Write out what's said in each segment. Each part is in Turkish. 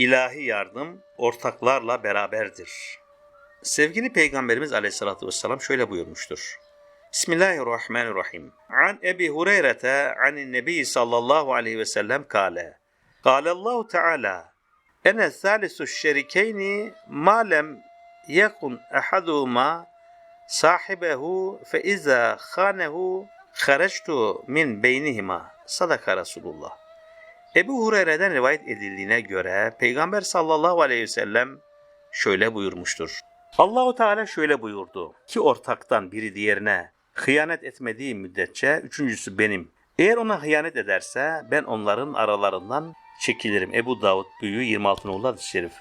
ilahi yardım ortaklarla beraberdir. Sevgili Peygamberimiz Aleyhisselatü Vesselam şöyle buyurmuştur. Bismillahirrahmanirrahim. An Ebi Hureyre'te anin Nebi sallallahu aleyhi ve sellem kâle. Kâlallahu Teala Ene thalisu şerikeyni ma lem yekun ahaduhuma sahibehu fe iza khanehu kharajtu min beynihima. Sadaka Resulullah. Ebu Hureyre'den rivayet edildiğine göre Peygamber sallallahu aleyhi ve sellem şöyle buyurmuştur. Allahu Teala şöyle buyurdu. İki ortaktan biri diğerine hıyanet etmediği müddetçe üçüncüsü benim. Eğer ona hıyanet ederse ben onların aralarından çekilirim. Ebu Davud büyüğü 26 nolu hadis-i şerif.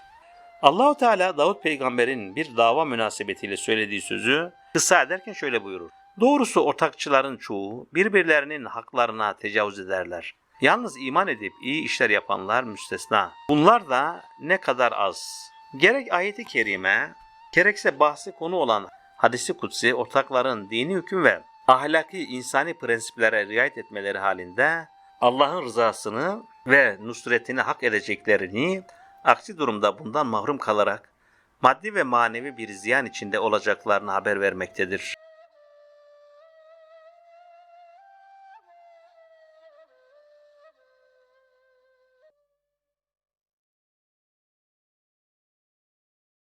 Allahu Teala Davud peygamberin bir dava münasebetiyle söylediği sözü kısa ederken şöyle buyurur. Doğrusu ortakçıların çoğu birbirlerinin haklarına tecavüz ederler. Yalnız iman edip iyi işler yapanlar müstesna. Bunlar da ne kadar az. Gerek ayeti kerime, gerekse bahsi konu olan hadisi kutsi ortakların dini hüküm ve ahlaki insani prensiplere riayet etmeleri halinde Allah'ın rızasını ve nusretini hak edeceklerini, aksi durumda bundan mahrum kalarak maddi ve manevi bir ziyan içinde olacaklarını haber vermektedir.